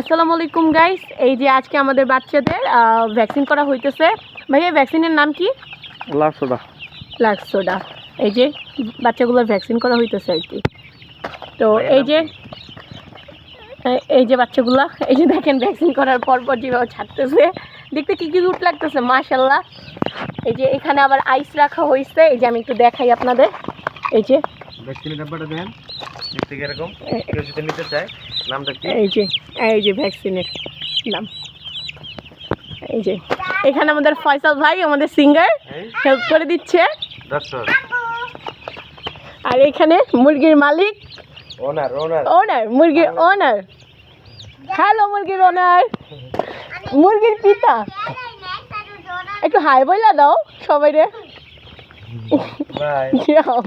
আসসালামু আলাইকুম গাইস এই যে আজকে আমাদের বাচ্চাদের ভ্যাকসিন করা হইতেছে। ভাইয়া ভ্যাকসিনের নাম কি? লাস্টটা লাক্সোডা এই যে বাচ্চাগুলোর ভ্যাকসিন করা হইতেছে আর কি। তো এই যে এই যে বাচ্চাগুলা এই যে দেখেন ভ্যাকসিন করার পর পর যেভাবে ছাড়তেছে। দেখতে কি কিউট লাগতেছে মাশাল্লাহ এই যে এখানে আবার আইস রাখা হয়েছে এই যে আমি একটু দেখাই আপনাদের। এই যে ভ্যাকসিনের ডাব্বাটা দেখেন। দেখতে কীরকম? কেউ যদি নিতে চায় নামটা কি? এই যে এই যে ভ্যাকসিনের নাম। এই যে এখানে আমাদের ফয়সাল ভাই আমাদের সিঙ্গার হেল্প করে দিচ্ছে। আর এখানে মুরগির মালিক। ওনার ওনার ওনার মুরগির ওনার হ্যালো মুরগির ওনার মুরগির পিতা। একটু হাই বইলা দাও সবাই রে যাও।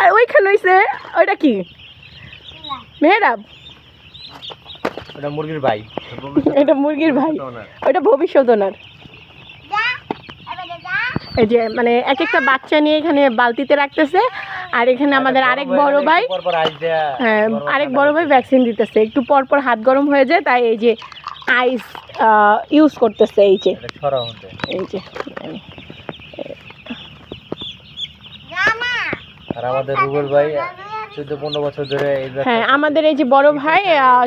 আর ওইখানে হইছে ওইটা কি? মেহরাব। ওটা মুরগির ভাই। এটা মুরগির ভাই। ওইটা ভবিষ্যৎ ওনার। এই যে মানে এক একটা বাচ্চা নিয়ে এখানে বালতিতে রাখতেছে আর এখানে আমাদের আরেক বড় ভাই। হ্যাঁ আরেক বড় ভাই ভ্যাকসিন দিতেছে। একটু পর পর হাত গরম হয়ে যায় তাই এই যে আইস ইউজ করতেছে এই যে। এই যে আর আমাদের রুবেল ভাই চোদ্দ পনেরো বছর ধরে এই হ্যাঁ আমাদের এই যে বড় ভাই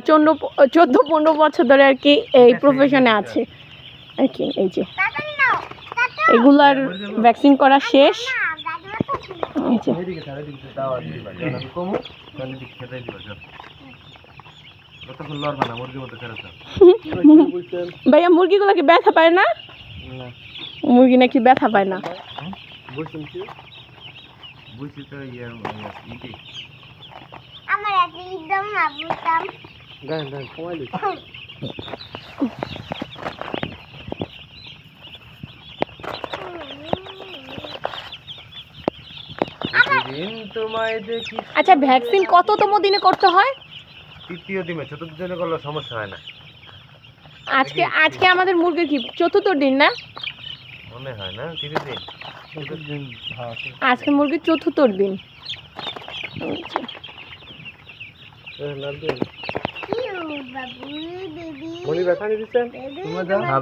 চোদ্দ চোদ্দ পনেরো বছর ধরে আর কি এই প্রফেশনে আছে। আর কি এই যে। এগুলার ভ্যাকসিন করা শেষ। এই যে। ভাইয়া মুরগিগুলো কি ব্যথা পায় না? না, মুরগি নাকি ব্যথা পায় না? বুঝছি তো ইয়ে, ইয়ে, ইটি। আমার একদম না বুঝতাম দেন, দেন, কমাই দিচ্ছি। আচ্ছা ভ্যাকসিন কততম দিনে করতে হয় তৃতীয় দিনে চতুর্থ দিনে করলে সমস্যা হয় না আজকে আজকে আমাদের মুরগি কি চতুর্থ দিন না মনে হয় না? তৃতীয় দিন। হ্যাঁ আজকে মুরগির চতুর্থ দিন। মনি হ্যাঁ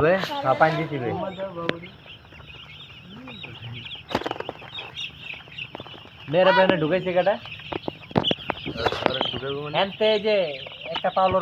মেয়েরা বেনে ঢুকাইছে কাটা এনতে যে একটা পাওলো